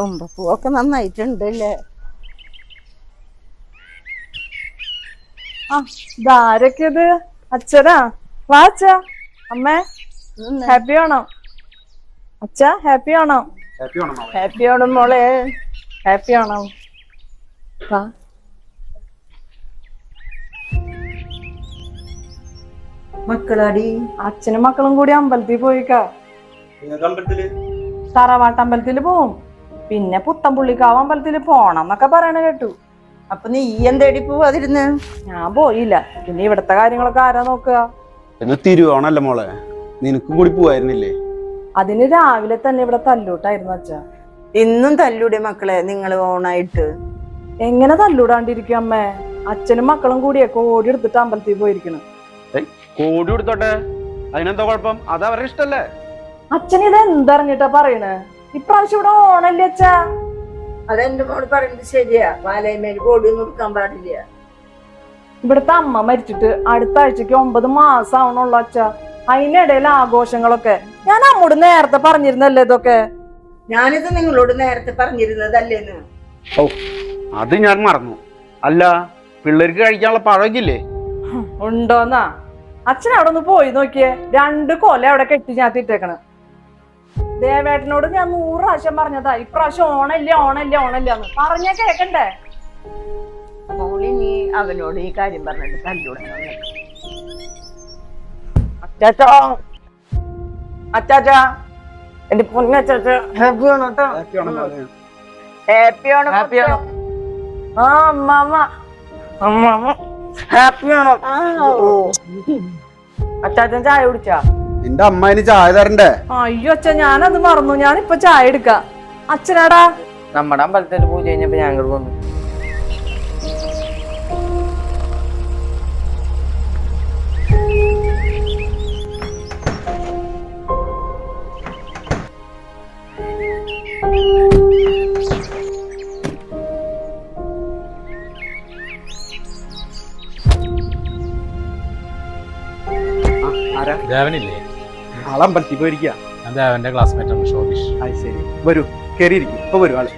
തുമ്പപ്പൂവൊക്കെ നന്നായിട്ടുണ്ടല്ലേ ആ ഇതാരൊക്കെ ഇത്? അച്ഛനാ? വാ അച്ഛ. അമ്മേ ഹാപ്പി ആണോ? അച്ഛ ഹാപ്പി ആണോ? ഹാപ്പി ആണോ മോളെ? ഹാപ്പി ആണോ വാ. മക്കളാടി. അച്ഛനും മക്കളും കൂടി അമ്പലത്തിൽ പോയിക്കാ. തറവാട്ടമ്പലത്തിൽ പോവും. പിന്നെ പുത്തമ്പുള്ളിക്കാവ് അമ്പലത്തിൽ പോണം എന്നൊക്കെ പറയണ കേട്ടു. അപ്പൊ നീ എന്തേടി പോവാതിരുന്ന് ഞാൻ പോയില്ല. പിന്നെ ഇവിടത്തെ കാര്യങ്ങളൊക്കെ ആരാ നോക്കുക? എന്ന് തിരുവോണല്ല മോളെ. നിനക്കും കൂടി പോവായിരുന്നില്ലേ? അതിന് രാവിലെ തന്നെ ഇവിടെ തല്ലൂട്ടായിരുന്നു അച്ഛ. ഇന്നും തല്ലൂടെ മക്കളെ നിങ്ങൾ ഓണായിട്ട്. എങ്ങനെ തല്ലൂടാണ്ടിരിക്കും അമ്മേ? അച്ഛനും മക്കളും കൂടിയൊക്കെ ഓടി എടുത്തിട്ട് അമ്പലത്തിൽ പോയിരിക്കണം. കോടി കൊടുത്തോട്ടെ? അതിനെന്താ കുഴപ്പം? അത് അവരുടെ ഇഷ്ടല്ലേ? അച്ഛൻ ഇത് എന്തറിഞ്ഞിട്ടാ പറയണേ? ഇപ്രാവശ്യം ഇവിടെ ഓണല്ലേ അച്ഛാ? അതെന്റെ മോൾ പറയുന്നത് ശരിയാ. പാലയമേൽ ബോഡി കൊടുക്കാൻ പാടില്ല. ഇവിടുത്തെ അമ്മ മരിച്ചിട്ട് അടുത്ത ആഴ്ചക്ക് ഒമ്പത് മാസം ആവണുള്ളൂ അച്ഛ. അതിനിടയിൽ ആഘോഷങ്ങളൊക്കെ. ഞാൻ അമ്മോട് നേരത്തെ പറഞ്ഞിരുന്നല്ലേ ഇതൊക്കെ? ഞാനിത് നിങ്ങളോട് നേരത്തെ പറഞ്ഞിരുന്നതല്ലേന്ന്? ഓ അത് ഞാൻ മറന്നു. അല്ല പിള്ളേർക്ക് കഴിക്കാനുള്ള പഴകില്ലേ? ഉണ്ടോന്നാ? അച്ഛൻ അവിടെ ഒന്ന് പോയി നോക്കിയേ. രണ്ട് കൊല അവിടെ കെട്ടി ഞാത്തിട്ടേക്കണ് ദേവേട്ടനോട് ഞാൻ നൂറ് പ്രാവശ്യം പറഞ്ഞതാ. ഇപ്രാവശ്യം ഓണല്ലേ ഓണല്ലേ ഓണല്ലേ എന്ന്. പറഞ്ഞാ കേക്കണ്ടേ? മോളി നീ അവനോട് ഈ കാര്യം പറഞ്ഞിട്ട് തല്ലൂടെ അച്ചാച്ചോ. അച്ചാച്ചാ. എന്റെ പൊന്നച്ചാച്ച ഹാപ്പി ആണോ ഹാപ്പി ആണോ ഹാപ്പി ആണോ ആ അമ്മാമ്മ. അമ്മാമ്മ. ഹാപ്പി ആണോ? അച്ചാച്ചൻ ചായ കുടിച്ചാ? നിന്റെ അമ്മ ഇനി ചായ തരണ്ടേ? അയ്യോ അച്ഛ ഞാനത് മറന്നു. ഞാനിപ്പൊ ചായ എടുക്കാം. അച്ഛനാടാ. നമ്മുടെ അമ്പലത്തിൽ പൂജ കഴിഞ്ഞപ്പോ ഞങ്ങൾ വന്നു. ആരാ ദേവനില്ലേ? ആളമ്പലത്തിൽ പോയിരിക്കുക. അതെ അവന്റെ ക്ലാസ്മേറ്റ് ആണ് ഷോബിഷ്. അത് ശരി. വരൂ കയറിയിരിക്കും ഇപ്പൊ വരും ആൾ.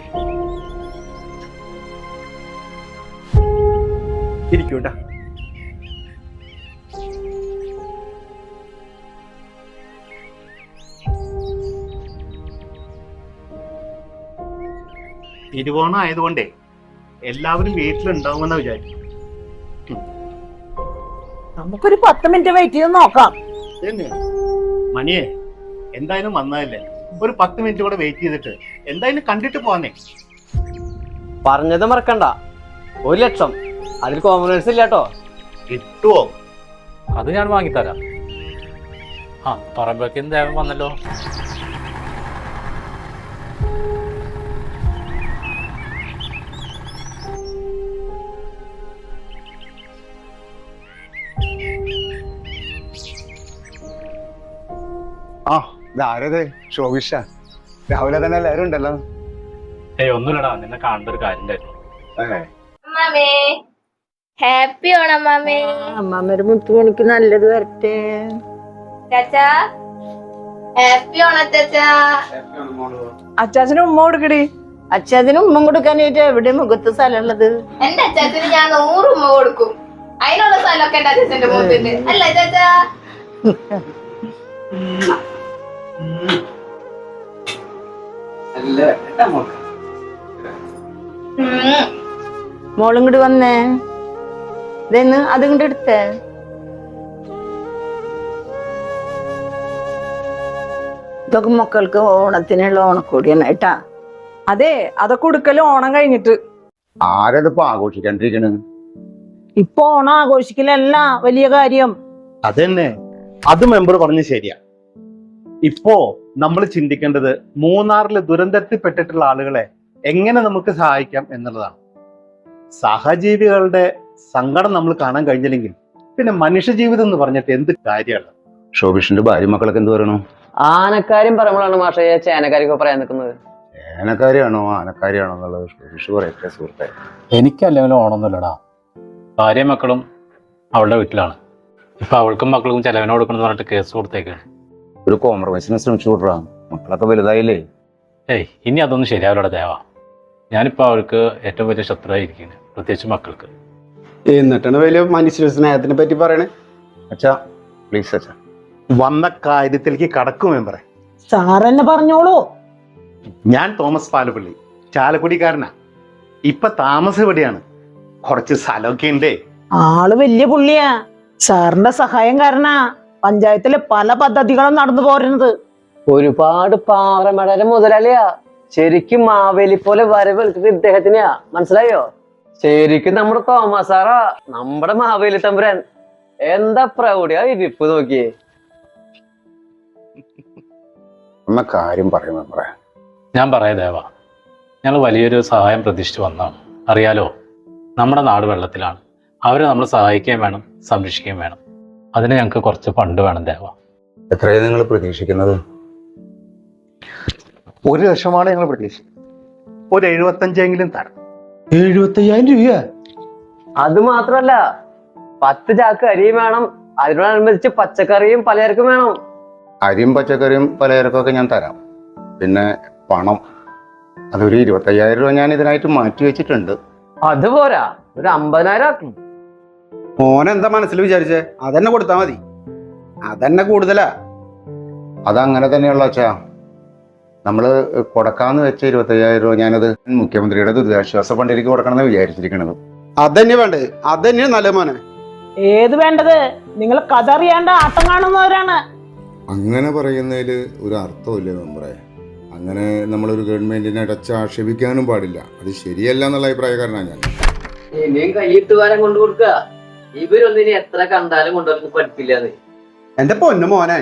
ഇരിക്കൂട്ടാ തിരുവോണം ആയതുകൊണ്ടേ എല്ലാവരും വീട്ടിലുണ്ടാവുമെന്ന വിചാരിച്ചു. നമുക്കൊരു പത്ത് മിനിറ്റ് വെയിറ്റ് ചെയ്ത് നോക്കാം. മണിയെ എന്തായാലും വന്നതല്ലേ? ഒരു പത്ത് മിനിറ്റ് കൂടെ വെയിറ്റ് ചെയ്തിട്ട് എന്തായാലും കണ്ടിട്ട് പോവാന്നേ. പറഞ്ഞത് മറക്കണ്ട. ഒരു ലക്ഷം. അതിൽ കോംപ്രമൈസ് ഇല്ല കേട്ടോ കിട്ടുവോ? അത് ഞാൻ വാങ്ങിത്തരാം. ആ പറയുമ്പോഴേക്കും എന്തായാലും വന്നല്ലോ. ആ ഇതാരത്? ശോഭിഷ രാവിലെ തന്നെ എല്ലാരും ഉണ്ടല്ലോ. ഏയ് ഒന്നുമില്ലടാ. നിന്നെ കാണേണ്ട ഒരു കാര്യം ഹാപ്പി ഓണം മാമേ അമ്മാമ്മയുടെ മുത്തുമണിക്ക് നല്ലത് വരട്ടെ. ചാച്ചാ ഹാപ്പി ഓണം ചാച്ചാ അച്ചാച്ചന് ഉമ്മ കൊടുക്കടി. അച്ചാച്ചന് ഉമ്മ കൊടുക്കാനായിട്ട് എവിടെ മുഖത്ത് സ്ഥലമുള്ളത്? എന്റെ അച്ചാച്ചന് ഞാൻ നൂറ് ഉമ്മ കൊടുക്കും. അതിനുള്ള സ്ഥലമൊക്കെ എന്റെ മുഖത്തുണ്ട് അല്ല ചാച്ചാ. മോളും ഇങ്ങോട്ട് വന്നേ. ഇതെന്ന് അത് ഇങ്ങോട്ട് എടുത്തേ. ഇതൊക്കെ മക്കൾക്ക് ഓണത്തിനുള്ള ഓണക്കോടിയാണ് കേട്ടാ. അതെ അതൊക്കെ കൊടുക്കലും ഓണം കഴിഞ്ഞിട്ട്. ആരതിപ്പോ ആഘോഷിക്കാണ്ടിരിക്കണ്? ഇപ്പൊ ഓണം ആഘോഷിക്കലല്ല വലിയ കാര്യം. അതന്നെ. അത് മെമ്പർ പറഞ്ഞ് ശരിയാ. ഇപ്പോ നമ്മൾ ചിന്തിക്കേണ്ടത് മൂന്നാറിൽ ദുരന്തത്തിൽപ്പെട്ടിട്ടുള്ള ആളുകളെ എങ്ങനെ നമുക്ക് സഹായിക്കാം എന്നുള്ളതാണ്. സഹജീവികളുടെ സങ്കടം നമ്മൾ കാണാൻ കഴിഞ്ഞില്ലെങ്കിൽ പിന്നെ മനുഷ്യജീവിതം എന്ന് പറഞ്ഞിട്ട് എന്ത് കാര്യമാണ്? ഷോഭിഷിന്റെ ഭാര്യ മക്കളൊക്കെ എന്ത് പറയണു? ആനക്കാരും പറയുമ്പോഴാണ് മാഷേ ചേനക്കാരൊക്കെ പറയാൻ നിൽക്കുന്നത്. ഏനക്കാരിയാണോ ആനക്കാരിയാണോ എന്നുള്ളത് ഷോഭിഷ് പറയട്ടെ സുഹൃത്തെ. എനിക്കല്ലെങ്കിലും ഓണമൊന്നുമില്ലടാ. ഭാര്യ മക്കളും അവളുടെ വീട്ടിലാണ്. ഇപ്പൊ അവൾക്കും മക്കൾക്കും ചെലവിന് കൊടുക്കണം എന്ന് പറഞ്ഞിട്ട് കേസ് കൊടുത്തേക്കാണ്. ഒരു കോംപ്രമൈസിന് ശ്രമിച്ചു കൊടുക്കാം മക്കളൊക്കെ വലുതായില്ലേ? ഏയ് ഇനി അതൊന്നും ശരിയാവില്ലടാ ദേവ. ഞാനിപ്പോൾ അവർക്ക് ഏറ്റവും വലിയ ശത്രുവായിരിക്കുന്നു പ്രത്യേകിച്ച് മക്കൾക്ക്. എന്നിട്ടാണ് വലിയ മനുഷ്യ സ്നേഹത്തിനെ പറ്റി പറയണേ? അച്ഛാ പ്ലീസ് അച്ഛാ. വന്ന കാര്യത്തിലേക്ക് കടക്കും മെമ്പറെ സാറെന്നെ പറഞ്ഞോളൂ. ഞാൻ തോമസ് പാലപ്പള്ളി ചാലക്കുടിക്കാരനാ. ഇപ്പൊ താമസം എവിടെയാണ് കുറച്ച് സ്ഥലമൊക്കെ ഉണ്ട്. ആൾ വലിയ പുള്ളിയാ. സാറിന്റെ സഹായം കാരണാ. പഞ്ചായത്തിലെ പല പദ്ധതികളും നടന്നു പോരുന്നത്. ഒരുപാട് പാറമടര മുതലാളിയാ. ശരിക്കും മാവേലി പോലെ വരവേൽക്കുന്നത് ഇദ്ദേഹത്തിനെയാ. മനസ്സിലായോ? ശരിക്കും നമ്മുടെ തോമസ് സാറാ. നമ്മുടെ മാവേലി തമ്പുരാൻ. എന്താ പ്രൗഢിയാ ഇരിപ്പ് നോക്കിയേ. അമ്മ കാര്യം പറയുന്ന പറയാം ഞാൻ പറയാം ദേവ. ഞങ്ങൾ വലിയൊരു സഹായം പ്രതീക്ഷിച്ച് വന്നതാണ് അറിയാലോ നമ്മുടെ നാട് വെള്ളത്തിലാണ്. അവരെ നമ്മൾ സഹായിക്കുകയും വേണം സംരക്ഷിക്കുകയും വേണം. അതിന് ഞങ്ങൾക്ക് കുറച്ച് ഫണ്ട് വേണം ദേവ. എത്രയാണ് നിങ്ങൾ പ്രതീക്ഷിക്കുന്നത്? ഒരു ലക്ഷമാണ് ഞങ്ങൾ പ്രതീക്ഷിക്കുന്നത്. ഒരു എഴുപത്തഞ്ചെങ്കിലും തരണം. എഴുപത്തയ്യായിരം രൂപ അത് മാത്രല്ല പത്ത് ചാക്ക് അരിയും വേണം. അതിനോടനുബന്ധിച്ച് പച്ചക്കറിയും പലചരക്കും വേണം. അരിയും പച്ചക്കറിയും പലചരക്കൊക്കെ ഞാൻ തരാം. പിന്നെ പണം. അതൊരു ഇരുപത്തയ്യായിരം രൂപ ഞാൻ ഇതിനായിട്ട് മാറ്റി വെച്ചിട്ടുണ്ട്. അത് പോരാ ഒരു അമ്പതിനായിരം ആക്കും. മോനെന്താ മനസ്സിൽ വിചാരിച്ചേ? അതെന്നെ കൊടുത്താ മതി. അതെന്നെ കൂടുതലാ. അതങ്ങനെ തന്നെയുള്ള അച്ഛാ. നമ്മൾ കൊടുക്കാന്ന് വെച്ച ഇരുപത്തയ്യായിരം രൂപ ഞാനത് മുഖ്യമന്ത്രിയുടെ ദുരിതാശ്വാസ ഫണ്ടിലേക്ക് കൊടുക്കണമെന്ന് വിചാരിച്ചിരിക്കണത്. അതന്നെ വേണ്ടത്. അതന്നെ നല്ല മോനെ. ഏത് വേണ്ടത്? നിങ്ങൾ കഥ അറിയാണ്ട് ആട്ടം കാണുന്നവരാണ്. അങ്ങനെ പറയുന്നതിൽ ഒരു അർത്ഥമില്ല മെമ്പറെ. അങ്ങനെ നമ്മളൊരു ഗവൺമെന്റിനെ അടച്ച് ആക്ഷേപിക്കാനും പാടില്ല. അത് ശരിയല്ല എന്നുള്ള അഭിപ്രായക്കാരനാണ് ഞാൻ. ഇനിയും കൈയിട്ട് വാരം കൊണ്ടു കൊടുക്ക ഇവരൊന്നിനി എത്ര കണ്ടാലും കൊണ്ടുവന്ന് പഠിപ്പില്ലാന്ന്. എന്റെ പൊന്നു മോനെ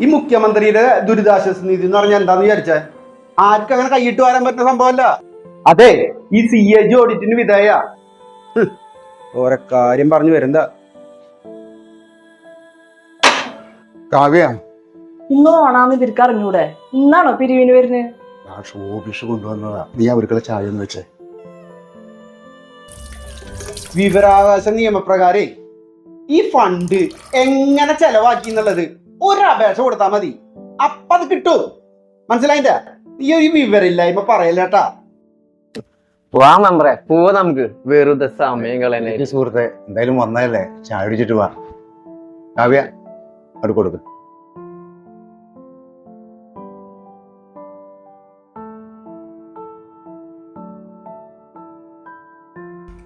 ഈ മുഖ്യമന്ത്രിയുടെ ദുരിതാശ്വാസ നിധി എന്ന് പറഞ്ഞാൽ എന്താന്ന് വിചാരിച്ചേ? ആർക്കും അങ്ങനെ കൈയിട്ട് വരാൻ പറ്റുന്ന സംഭവമല്ല. അതെ ഈ സി എ ജി ഓഡിറ്റിന് വിധേയ. ഓരോ കാര്യം പറഞ്ഞു വരുന്ന കാവ്യ. ഇന്ന് ഓണാന്ന് ഇവർക്ക് അറിഞ്ഞൂടെ? ഇന്നാണോ പിരിവിന് വരുന്നത്? ആ ഷോഭിഷ് കൊണ്ടുവന്നതാ. നീ അവർക്കുള്ള ചായ എന്ന് വെച്ചേ. വിവരാവകാശ നിയമപ്രകാരേ ഈ ഫണ്ട് എങ്ങനെ ചെലവാക്കി എന്നുള്ളത് ഒരു അപേക്ഷ കൊടുത്താൽ മതി. അപ്പൊ അത് കിട്ടും. മനസ്സിലായില്ല? ഈ ഒരു വിവരമില്ലായ്മ പറയലട്ടാ വാ മെമ്പറെ പോവാ നമുക്ക്. വെറുതെ സമയം കളയാനായിട്ട് സുഹൃത്തെ എന്തായാലും വന്നതല്ലേ? ചായ കുടിച്ചിട്ട് വാ. കാവ്യ അവിടെ കൊടുക്കും.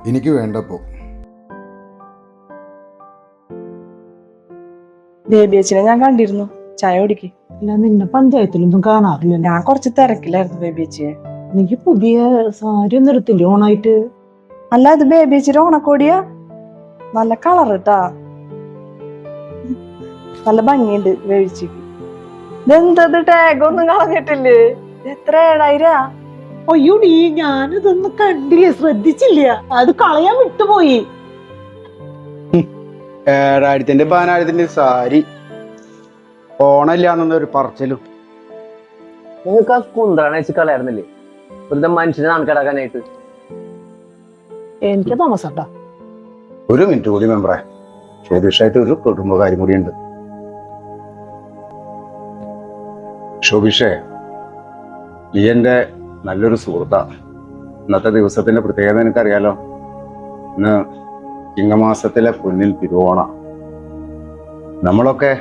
എനിക്ക് വേണ്ടപ്പോ. ബേബിയച്ചിനെ ഞാൻ കണ്ടിരുന്നു. ചായ കുടിക്ക്. അല്ല നിന്നെ പഞ്ചായത്തിലൊന്നും കാണാറില്ല. ഞാൻ കുറച്ച് തിരക്കിലായിരുന്നു ബേബിയച്ചിയെ എനിക്ക് പുതിയ സാരി ഒന്നും എടുത്തില്ലേ ഓണായിട്ട്? അല്ല ഇത് ബേബിയച്ചിയുടെ ഓണക്കോടിയാ. നല്ല കളർ കേട്ടാ നല്ല ഭംഗിയുണ്ട് വേവിച്ചിക്ക്. ഇതെന്തത് ടാഗ് ഒന്നും കളഞ്ഞിട്ടില്ലേ? ഇത് എത്ര ഏഴായിരാ? അയ്യോടി ഞാനിതൊന്നും കണ്ടില്ല? ശ്രദ്ധിച്ചില്ല. അത് കളയാൻ വിട്ടുപോയി. ഏഴായിരത്തിന്റെ പതിനായിരത്തിന്റെ സാരി. ഓണമില്ലാന്നൊരു പറച്ചിലും. നിങ്ങൾക്ക് ആ കുന്ത്രാണ് വെച്ച് കളയായിരുന്നില്ലേ വെറുതെ മനുഷ്യനെ നടക്കടക്കാനായിട്ട് എനിക്ക് തോമസട്ടാ ഒരു മിനിറ്റ് കൂടി മെമ്പറേ. ശോഭിഷായിട്ട് ഒരു കുടുംബകാര്യം കൂടിയുണ്ട്. ശോഭിഷേ നീ എന്റെ നല്ലൊരു സുഹൃത്താ. ഇന്നത്തെ ദിവസത്തിന്റെ പ്രത്യേകത എനിക്കറിയാലോ ഇന്ന് ചിങ്ങമാസത്തിലെ പൊന്നിൽ തിരുവോണ. നമ്മളൊക്കെ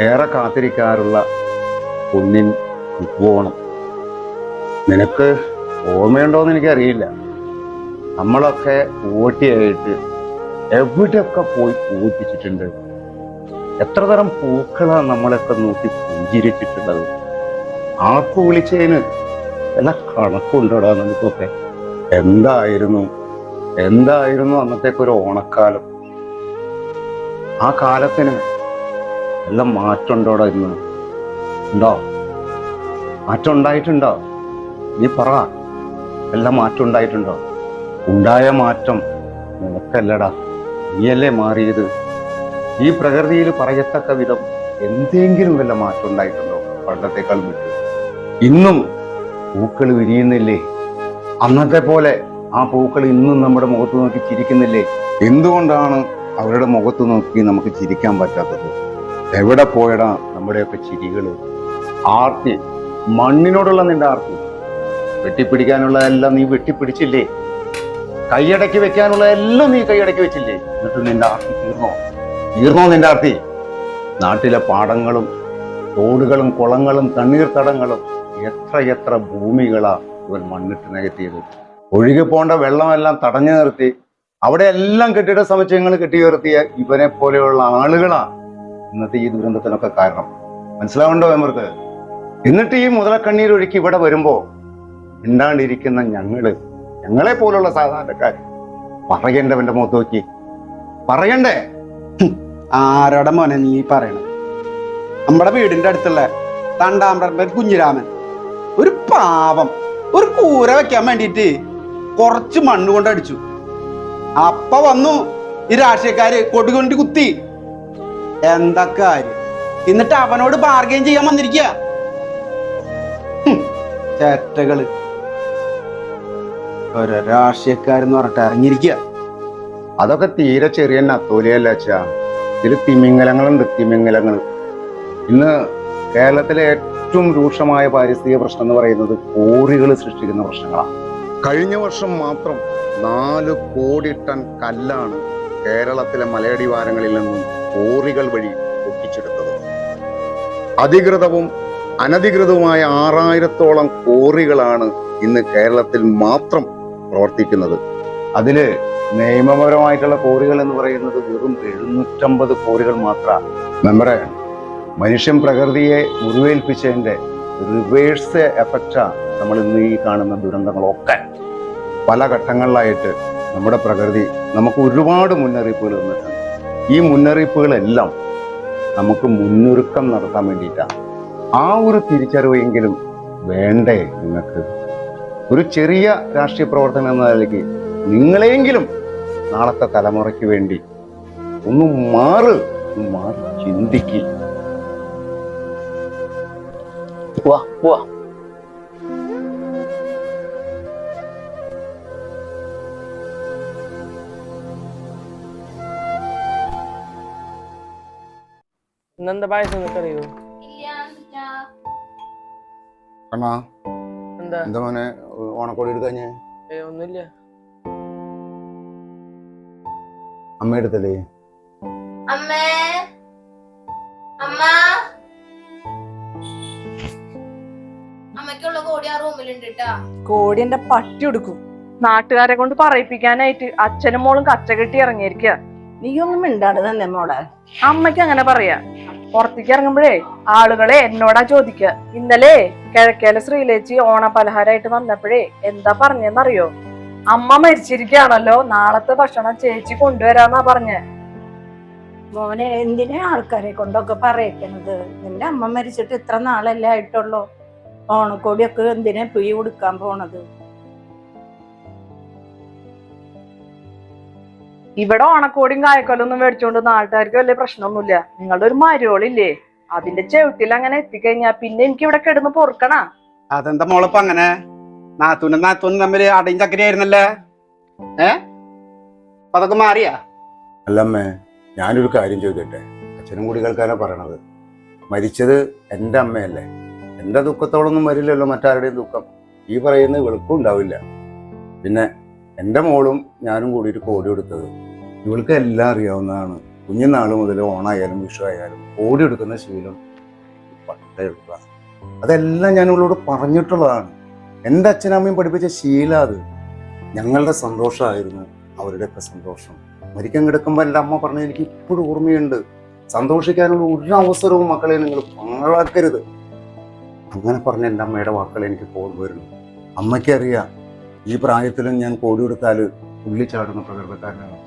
ഏറെ കാത്തിരിക്കാറുള്ള പൊന്നിൻ തിരുവോണം നിനക്ക് ഓർമ്മയുണ്ടോന്ന് എനിക്കറിയില്ല. നമ്മളൊക്കെ ഊട്ടിയായിട്ട് എവിടെയൊക്കെ പോയി പൂജിച്ചിട്ടുണ്ട്? എത്ര തരം പൂക്കളാണ് നമ്മളൊക്കെ നോക്കി പുഞ്ചിരിച്ചിട്ടുള്ളത് ആർക്കു വിളിച്ചതിന് വല്ല കണക്കുണ്ടോടാ നമുക്കൊക്കെ. എന്തായിരുന്നു? എന്തായിരുന്നു അന്നത്തേക്ക് ഒരു ഓണക്കാലം? ആ കാലത്തിന് എല്ലാം മാറ്റം ഉണ്ടോടാ ഇന്ന്? ഉണ്ടോ? മാറ്റം ഉണ്ടായിട്ടുണ്ടോ നീ പറ. എല്ലാം മാറ്റം ഉണ്ടായിട്ടുണ്ടോ ഉണ്ടായ മാറ്റം നിനക്കല്ലടാ. നീയല്ലേ മാറിയത്? ഈ പ്രകൃതിയിൽ പറയത്തക്ക വിധം എന്തെങ്കിലും വല്ല മാറ്റം ഉണ്ടായിട്ടുണ്ടോ പണ്ടത്തെക്കാൾ വിട്ടു ഇന്നും പൂക്കൾ വിരിയുന്നില്ലേ? അന്നത്തെ പോലെ ആ പൂക്കൾ ഇന്നും നമ്മുടെ മുഖത്ത് നോക്കി ചിരിക്കുന്നില്ലേ? എന്തുകൊണ്ടാണ് അവരുടെ മുഖത്ത് നോക്കി നമുക്ക് ചിരിക്കാൻ പറ്റാത്തത്? എവിടെ പോയടാ നമ്മുടെയൊക്കെ ചിരികൾ ആർത്തി മണ്ണിനോടുള്ള നിന്റെ ആർത്തി. വെട്ടിപ്പിടിക്കാനുള്ളതെല്ലാം നീ വെട്ടിപ്പിടിച്ചില്ലേ? കൈയടക്കി വെക്കാനുള്ളതെല്ലാം നീ കൈയടക്കി വെച്ചില്ലേ? എന്നിട്ട് നിന്റെ ആർത്തി തീർന്നോ? തീർന്നോ നിന്റെ ആർത്തി? നാട്ടിലെ പാടങ്ങളും തോടുകളും കുളങ്ങളും തണ്ണീർത്തടങ്ങളും എത്ര ഭൂമികളാണ് ഭൂമികളാ ഇവൻ മണ്ണിട്ട് നികത്തിയത്? ഒഴുകി പോണ്ട വെള്ളമെല്ലാം തടഞ്ഞു നിർത്തി. അവിടെ എല്ലാം കെട്ടിട സമുച്ചയങ്ങൾ കെട്ടിയുയർത്തിയ ഇവനെ പോലെയുള്ള ആളുകളാണ് ഇന്നത്തെ ഈ ദുരന്തത്തിനൊക്കെ കാരണം. മനസ്സിലാവുണ്ടോ ഇവർക്ക്? എന്നിട്ട് ഈ മുതലക്കണ്ണീർ ഒഴുക്കി ഇവിടെ വരുമ്പോ മിണ്ടാണ്ടിരിക്കുന്ന ഞങ്ങൾ ഞങ്ങളെ പോലുള്ള സാധാരണക്കാർ പറയണ്ടവന്റെ മുഖത്ത് നോക്കി. പറയണ്ടേ? ആരോടെ മോനെ നീ പറയണം? നമ്മുടെ വീടിന്റെ അടുത്തുള്ള തണ്ടാമ്പ്രൻ കുഞ്ഞിരാമൻ. ഒരു പാവം ഒരു കൂര വെക്കാൻ വേണ്ടിയിട്ട് കുറച്ച് മണ്ണ് കൊണ്ട് അടിച്ചു. അപ്പ വന്നു ഈ രാഷ്ട്രീയക്കാര് കൊടികൊണ്ട് കുത്തി. എന്താ കാര്യം? എന്നിട്ട് അവനോട് ബാർഗെയിൻ ചെയ്യാൻ വന്നിരിക്കുക ചേട്ടകൾ. ഓരോ രാഷ്ട്രീയക്കാരെന്ന് പറഞ്ഞിട്ട് ഇറങ്ങിയിരിക്കുക അതൊക്കെ തീരെ ചെറിയ നത്തോലിയല്ല അച്ഛാ. ഇതിൽ തിമിംഗലങ്ങളുണ്ട് തിമിംഗലങ്ങൾ ഇന്ന് കേരളത്തിലെ ഏറ്റവും രൂക്ഷമായ പാരിസ്ഥിതിക പ്രശ്നം എന്ന് പറയുന്നത് കോറികൾ സൃഷ്ടിക്കുന്ന പ്രശ്നങ്ങളാണ്. കഴിഞ്ഞ വർഷം മാത്രം നാല് കോടി ടൺ കല്ലാണ് കേരളത്തിലെ മലയടിവാരങ്ങളിൽ നിന്നും കോറികൾ വഴി പൊട്ടിച്ചെടുത്തത്. അധികൃതവും അനധികൃതവുമായ ആറായിരത്തോളം കോറികളാണ് ഇന്ന് കേരളത്തിൽ മാത്രം പ്രവർത്തിക്കുന്നത്. അതിൽ നിയമപരമായിട്ടുള്ള കോറികൾ എന്ന് പറയുന്നത് വെറും എഴുന്നൂറ്റമ്പത് കോറികൾ മാത്രമാണ്. മെമ്പറെ മനുഷ്യൻ പ്രകൃതിയെ മുറിവേൽപ്പിച്ചതിന്റെ റിവേഴ്സ് എഫക്റ്റാണ് നമ്മൾ ഇന്ന് ഈ കാണുന്ന ദുരന്തങ്ങളൊക്കെ. പല ഘട്ടങ്ങളിലായിട്ട് നമ്മുടെ പ്രകൃതി നമുക്ക് ഒരുപാട് മുന്നറിയിപ്പുകൾ തന്നിട്ടുണ്ട്. ഈ മുന്നറിയിപ്പുകളെല്ലാം നമുക്ക് മുന്നൊരുക്കം നടത്താൻ വേണ്ടിയിട്ടാണ്. ആ ഒരു തിരിച്ചറിവെങ്കിലും വേണ്ടേ നിങ്ങൾക്ക്? ഒരു ചെറിയ രാഷ്ട്രീയ പ്രവർത്തനം എന്ന നിലയ്ക്ക് നിങ്ങളെങ്കിലും നാളത്തെ തലമുറയ്ക്ക് വേണ്ടി ഒന്ന് മാറ് മാറി ചിന്തിക്ക്. പോവാ പോവാ ഇന്നെന്താ പായസം നിനക്കറിയോ ഇല്ല അച്ഛാ. കണ്ണാ എന്താ? എന്താ മോനെ ഓണക്കോടി എടുക്കാഞ്ഞ് ഏ ഒന്നുമില്ല. അമ്മ എടുത്തല്ലേ അമ്മ. കോടി ആ റൂമിലുണ്ട് കേട്ടാ കോടി എന്റെ പട്ടി എടുക്കും നാട്ടുകാരെ കൊണ്ട് പറയിപ്പിക്കാനായിട്ട് അച്ഛനും മോളും കച്ച കെട്ടി ഇറങ്ങിയിരിക്കുക നീ ഒന്നും മിണ്ടാട് തന്നെ മോളെ. അമ്മയ്ക്ക് അങ്ങനെ പറയാ. പുറത്തേക്ക് ഇറങ്ങുമ്പോഴേ ആളുകളെ എന്നോടാ ചോദിക്ക. ഇന്നലെ കിഴക്കേല ശ്രീലേച്ചി ഓണ പലഹാരമായിട്ട് വന്നപ്പോഴേ എന്താ പറഞ്ഞെന്നറിയോ? അമ്മ മരിച്ചിരിക്കാണല്ലോ നാളത്തെ ഭക്ഷണം ചേച്ചി കൊണ്ടുവരാന്നാ പറഞ്ഞേ. മോനെ എന്തിനാ ആൾക്കാരെ കൊണ്ടൊക്കെ പറയിക്കണത്? നിന്റെ അമ്മ മരിച്ചിട്ട് ഇത്ര നാളല്ലേ ആയിട്ടുള്ളൂ. ഓണക്കോടിയൊക്കെ എന്തിനാ പുയി കൊടുക്കാൻ പോണത്? ഇവിടെ ഓണക്കോടിയും കായക്കൊലൊന്നും മേടിച്ചോണ്ട് നാട്ടുകാർക്ക് വലിയ പ്രശ്നമൊന്നുമില്ല. നിങ്ങളുടെ ഒരു മരോളില്ലേ അതിന്റെ ചവിട്ടിൽ അങ്ങനെ എത്തിക്കഴിഞ്ഞാ പിന്നെ എനിക്ക് ഇവിടെ കിടന്ന് പൊറുക്കണ. അതെന്താ മോളിപ്പോ അങ്ങനെ? നാത്തൂനും നാത്തൂനും തമ്മിൽ അടയും ചക്കരി ആയിരുന്നല്ലേ ഏ അതൊക്കെ മാറിയാ? അല്ലമ്മേ ഞാനൊരു കാര്യം ചോദിക്കട്ടെ? അച്ഛനും കൂടി കേൾക്കാനാ പറയണത്. മരിച്ചത് എന്റെ അമ്മയല്ലേ? എന്റെ ദുഃഖത്തോളൊന്നും വരില്ലല്ലോ മറ്റാരുടെയും ദുഃഖം. ഈ പറയുന്ന വെളുക്കും ഉണ്ടാവില്ല. പിന്നെ എന്റെ മോളും ഞാനും കൂടി ഒരു കോടി കൊടുത്തത്. ഇവൾക്ക് എല്ലാം അറിയാവുന്നതാണ്. കുഞ്ഞുനാൾ മുതൽ ഓണായാലും വിഷു ആയാലും കോടി എടുക്കുന്ന ശീലം പട്ടയെടുക്കുക അതെല്ലാം ഞാൻ ഇവളോട് പറഞ്ഞിട്ടുള്ളതാണ്. എന്റെ അച്ഛനമ്മയും പഠിപ്പിച്ച ശീല അത്. ഞങ്ങളുടെ സന്തോഷമായിരുന്നു. അവരുടെയൊക്കെ സന്തോഷം. മരിക്കാൻ കിടക്കുമ്പോൾ എന്റെ അമ്മ പറഞ്ഞത് എനിക്ക് ഇപ്പോഴും ഓർമ്മയുണ്ട്. സന്തോഷിക്കാനുള്ള ഒരു അവസരവും മക്കളെ നിങ്ങൾ പാഴാക്കരുത്. അങ്ങനെ പറഞ്ഞ എന്റെ അമ്മയുടെ വാക്കുകൾ എനിക്ക് ഓർമ്മ വരുന്നു. അമ്മയ്ക്കറിയാം ഈ പ്രായത്തിലും ഞാൻ കോടി കൊടുത്താൽ ഉള്ളിച്ചാടുന്ന പ്രകൃതക്കാരനാണ്.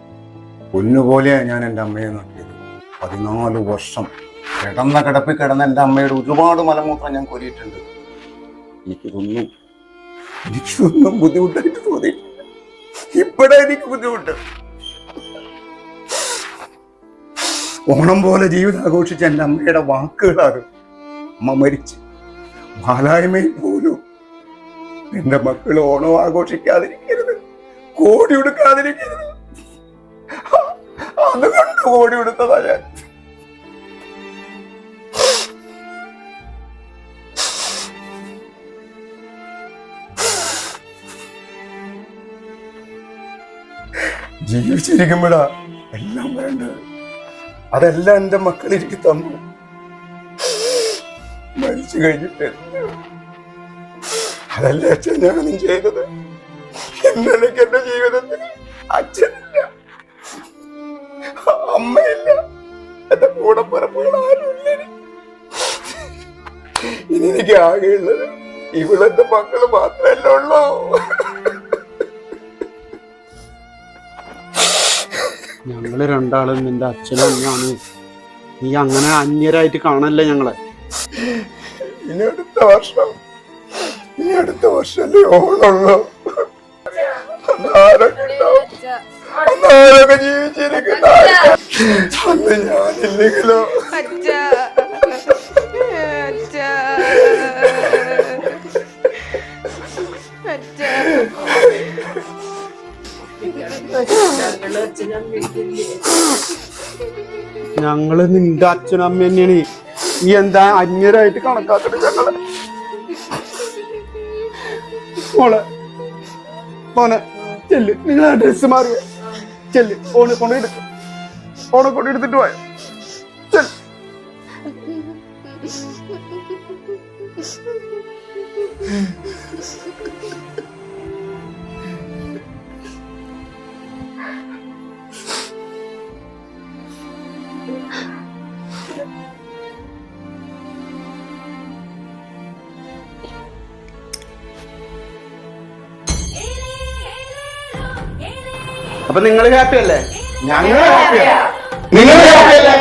പൊന്നുപോലെയാണ് ഞാൻ എന്റെ അമ്മയെ നോക്കിയത്. പതിനാല് വർഷം കിടന്ന കിടപ്പിൽ കിടന്ന എന്റെ അമ്മയുടെ ഒരുപാട് മലമൂത്രം ഞാൻ കൊരിയിട്ടുണ്ട്. എനിക്കിതൊന്നും എനിക്കിതൊന്നും ബുദ്ധിമുട്ടായിട്ട് തോന്നി ഇപ്പോഴാ എനിക്ക് ബുദ്ധിമുട്ട്. ഓണം പോലെ ജീവിതം ആഘോഷിച്ച എന്റെ അമ്മയുടെ വാക്കുകളാണ്. അമ്മ മരിച്ച്. മാലായ്മയിൽ പോലും നിന്റെ മക്കൾ ഓണം ആഘോഷിക്കാതിരിക്കരുത്. കോടി ഉടുക്കാതിരിക്കരുത്. അതുകൊണ്ട് കോടി എടുത്തതാ ഞാൻ. ജീവിച്ചിരിക്കുമ്പോഴാ എല്ലാം വേണ്ടത് അതെല്ലാം എന്റെ മക്കളിരിക്കു തന്നു. മരിച്ചു കഴിഞ്ഞിട്ട് അതല്ല അച്ഛൻ ഞാനും ചെയ്തത്. ഇന്നലേക്ക് എന്റെ ജീവിതത്തിൽ അച്ഛനില്ല. അമ്മയില്ല. എന്റെ കൂടെ പിറപ്പുകൾ. ഇനി. എനിക്ക് ആകെയുള്ളത് ഇവിടെന്റെ മക്കൾ മാത്രമല്ല ഉള്ളൂ. ഞങ്ങൾ രണ്ടാളും നിന്റെ അച്ഛനും അമ്മയാണ് നീ അങ്ങനെ അന്യരായിട്ട് കാണല്ലേ ഞങ്ങളെ? അടുത്ത വർഷം. ഈ അടുത്ത വർഷമല്ലേ ആരൊക്കെ ജീവിച്ചിരിക്കുന്ന ഞാനില്ലെങ്കിലോ? ഞങ്ങൾ നിന്റെ അച്ഛനും അമ്മ തന്നെയാണ്. നീ എന്താ അന്യരായിട്ട് കണക്കാക്കണ ഞങ്ങളെ? മോളെ. മോനെ ചെല്ല്. നിങ്ങൾ ആ ഡ്രസ് മാറിയ? ചെല്ല്. ഓണ് കൊണ്ടെടുക്ക ഓണെ കൊണ്ടെടുത്തിട്ട് പോയ? ചെല്ല്. അപ്പൊ നിങ്ങൾ ഹാപ്പി അല്ലേ? ഞങ്ങൾ നിങ്ങൾ ഹാപ്പി അല്ലേ?